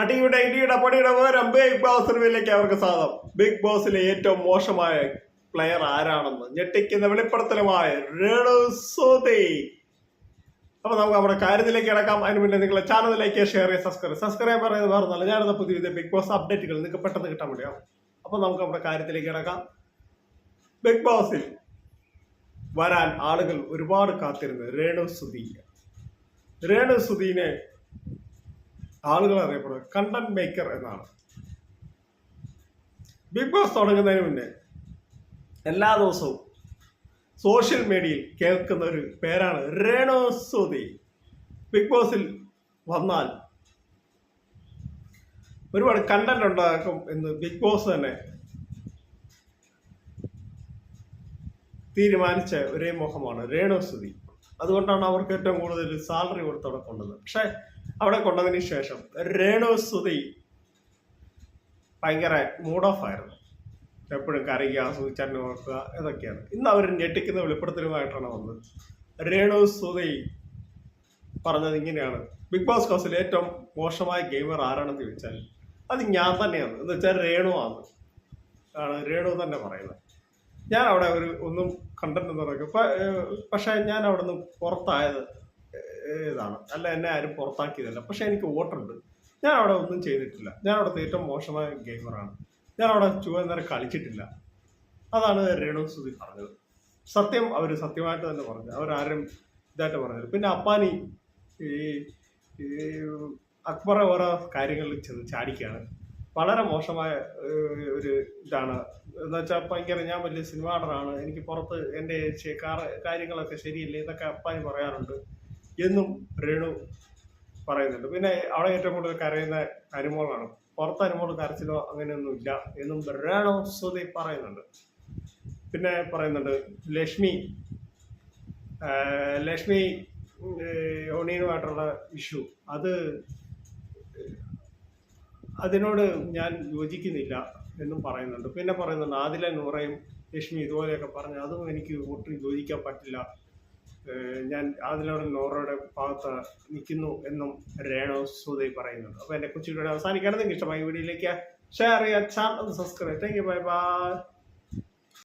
അടിയുടെ ഇടിയുടെ പടിയുടെ വിവരം ബിഗ് ബോസ് റിവ്യൂലേക്ക് അവർക്ക് സ്വാഗതം. ബിഗ് ബോസിലെ ഏറ്റവും മോശമായ പ്ലെയർ ആരാണെന്ന് ഞെട്ടിക്കുന്ന വെളിപ്പെടുത്തലുമായ അപ്പൊ നമുക്ക് നമ്മുടെ കാര്യത്തിലേക്ക് കിടക്കാം. അതിന് മുന്നേ നിങ്ങളെ ചാനലിലേക്ക് ഷെയർ ചെയ്യുക സബ്സ്ക്രൈബ് സബ്സ്ക്രൈബ് പറയുന്നത് വേറൊന്നല്ല ഞാനത് പുതിയ പുതിയ ബിഗ് ബോസ് അപ്ഡേറ്റുകൾ നിങ്ങൾക്ക് പെട്ടെന്ന് കിട്ടാൻ വേണ്ടിയാണ് അപ്പൊ നമുക്ക് നമ്മുടെ കാര്യത്തിലേക്ക് കിടക്കാം. ബിഗ് ബോസിൽ വരാൻ ആളുകൾ ഒരുപാട് കാത്തിരുന്നു രേണു സുധീ. രേണു സുധീനെ ആളുകൾ അറിയപ്പെടുന്നത് കണ്ടന്റ് മേക്കർ എന്നാണ്. ബിഗ് ബോസ് തുടങ്ങുന്നതിന് മുന്നേ എല്ലാ ദിവസവും സോഷ്യൽ മീഡിയയിൽ കേൾക്കുന്ന ഒരു പേരാണ് രേണു സുധി ബിഗ് ബോസിൽ വന്നാൽ ഒരുപാട് കണ്ടന്റ് ഉണ്ടാക്കും എന്ന് ബിഗ് ബോസ് തന്നെ തീരുമാനിച്ച ഒരേ മുഖമാണ് രേണു സുധി അതുകൊണ്ടാണ് അവർക്ക് ഏറ്റവും കൂടുതൽ സാലറി കൊടുത്ത് അവിടെ കൊണ്ടത് പക്ഷെ അവിടെ കൊണ്ടതിന് ശേഷം രേണു സുതി ഭയങ്കര മൂഡ് ഓഫ് ആയിരുന്നു. എപ്പോഴും കരയുക സൂചന നോക്കുക ഇതൊക്കെയാണ്. ഇന്ന് അവർ ഞെട്ടിക്കുന്ന വെളിപ്പെടുത്തലുമായിട്ടാണ് വന്നത്. രേണു സുതി പറഞ്ഞത് ഇങ്ങനെയാണ്. ബിഗ് ബോസ് ഹൗസിൽ ഏറ്റവും മോശമായ ഗെയിമർ ആരാണെന്ന് ചോദിച്ചാൽ അത് ഞാൻ തന്നെയാണ്. എന്ന് വെച്ചാൽ രേണു ആണ്. ആണ് രേണു തന്നെ പറയുന്നത്. ഞാൻ അവിടെ ഒരു ഒന്നും കണ്ടെന്ന് തുടങ്ങി പക്ഷേ ഞാൻ അവിടെ നിന്ന് പുറത്തായത് ഇതാണ്. അല്ല എന്നെ ആരും പുറത്താക്കിയതല്ല. പക്ഷെ എനിക്ക് വോട്ടുണ്ട്. ഞാൻ അവിടെ ഒന്നും ചെയ്തിട്ടില്ല. ഞാൻ അവിടുത്തെ ഏറ്റവും മോശമായ ഗെയിമറാണ് ഞാൻ അവിടെ നേരം കളിച്ചിട്ടില്ല. അതാണ് രേണു സുധി പറഞ്ഞത്. സത്യം അവർ സത്യമായിട്ട് തന്നെ പറഞ്ഞു. അവരാരും ഇതായിട്ട് പറഞ്ഞത് പിന്നെ അപ്പാനി ഈ അക്ബറെ ഓരോ കാര്യങ്ങളിൽ ചെന്ന് ചാടിക്കുകയാണ് വളരെ മോശമായ ഒരു ഇതാണ്. എന്ന് വെച്ചാൽ ഭയങ്കര ഞാൻ വലിയ സിനിമ നടനാണ് എനിക്ക് പുറത്ത് എന്റെ കാര്യങ്ങളൊക്കെ ശരിയില്ല എന്നൊക്കെ അപ്പായി പറയാറുണ്ട് എന്നും രേണു പറയുന്നുണ്ട്. പിന്നെ അവിടെ ഏറ്റവും കൂടുതൽ കരയുന്ന അനുമോളാണ് പുറത്ത് അനുമോൾ കരച്ചിലോ അങ്ങനെയൊന്നും ഇല്ല എന്നും രേണു സുതി പറയുന്നുണ്ട്. പിന്നെ പറയുന്നുണ്ട് ലക്ഷ്മി ലക്ഷ്മി ഏഹ്, ഒണീനുമായിട്ടുള്ള ഇഷ്യൂ. അത് അതിനോട് ഞാൻ യോജിക്കുന്നില്ല എന്നും പറയുന്നുണ്ട്. പിന്നെ പറയുന്നുണ്ട് ആദില നൂറയും ലക്ഷ്മി ഇതുപോലെയൊക്കെ പറഞ്ഞു അതും എനിക്ക് ഒട്ടും യോജിക്കാൻ പറ്റില്ല. ഞാൻ ആദിലയുടെ നോറയുടെ ഭാഗത്ത് നിൽക്കുന്നു എന്നും രേണു സുധി പറയുന്നുണ്ട്. അപ്പോൾ എന്റെ കൊച്ചു വീഡിയോ അവസാനിക്കുകയാണ്. നിങ്ങൾക്ക് ഇഷ്ടമായ വീഡിയോയിലേക്ക് ഷെയർ ചെയ്യുക channel subscribe thank you bye bye